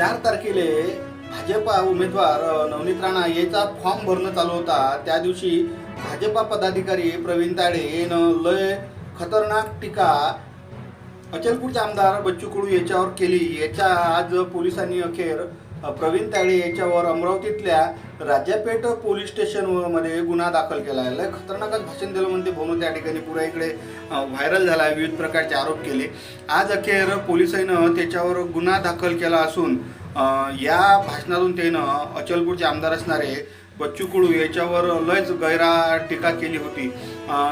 चार तारखेले भाजपा उमेदवार नवनीत राणा याचा फॉर्म भरणं चालू होता. त्या दिवशी भाजपा पदाधिकारी प्रवीण ताडे यानं लय खतरनाक टीका अचलपूरचे आमदार बच्चू कडू याच्यावर केली. याच्या आज पोलिसांनी अखेर प्रवीण ताडे याच्यावर अमरावतीतल्या राजापेठ पोलीस स्टेशनमध्ये गुन्हा दाखल केला आहे. लय खतरनाकच भाषण दिलं म्हणते भोनू त्या ठिकाणी. पुरा इकडे व्हायरल झाला आहे. विविध प्रकारचे आरोप केले. आज अखेर पोलिसांनं त्याच्यावर गुन्हा दाखल केला असून या भाषणातून त्यानं अचलपूरचे आमदार असणारे बच्चू कुळू याच्यावर लयच गैरा टीका केली होती.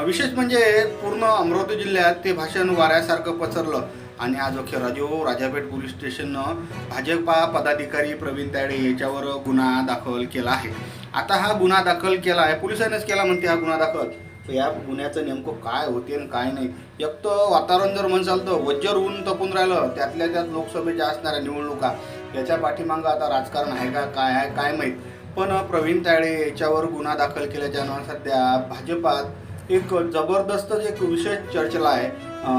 विशेष म्हणजे पूर्ण अमरावती जिल्ह्यात ते भाषण वाऱ्यासारखं पसरलं. आणि आज अखेर राजो राजापेठ पोलीस स्टेशननं भाजपा पदाधिकारी प्रवीण तायडे याच्यावर गुन्हा दाखल केला आहे. आता हा गुन्हा दाखल केला आहे. पोलिसांनीच केला म्हणते हा गुन्हा दाखल. तर या गुन्ह्याचं नेमकं काय होते आणि काय नाही एक तर वातावरण जर म्हणसाल तर वज्जर ऊन तपून राहिलं त्यातल्या त्यात लोकसभेच्या असणाऱ्या निवडणुका याच्या पाठीमागं आता राजकारण आहे का काय आहे काय माहीत. पण प्रवीण तायडे याच्यावर गुन्हा दाखल केल्याच्यानं सध्या भाजपात एक जबरदस्त एक विषय चर्चेला आहे.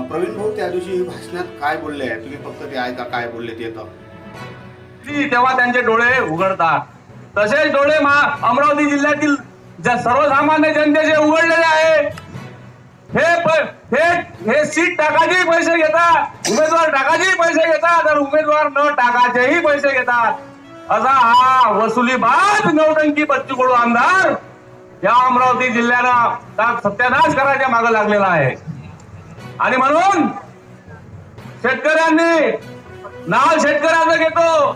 प्रवीण भाऊ त्या दिवशी भाषणात काय बोलले आहे? तुम्ही फक्त ते ऐका काय बोलले ते तर. तेव्हा त्यांचे डोळे उघडतात. तसेच डोळे अमरावती जिल्ह्यातील ज्या सर्वसामान्य जनतेचे उघडलेले आहे हे हे हे सीट टाकायचेही पैसे घेतात. उमेदवार टाकायचेही पैसे घेतात. तर उमेदवार न टाकायचेही पैसे घेतात. असा हा वसुली बाद नौटंकी बच्चू कडू आमदार या अमरावती जिल्ह्यानं सत्यानाश करायच्या मागे लागलेला आहे. आणि म्हणून शेतकऱ्यांनी नाव शेतकऱ्याचं घेतो.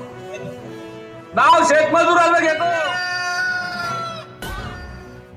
नाव शेतमजुराचं घेतो.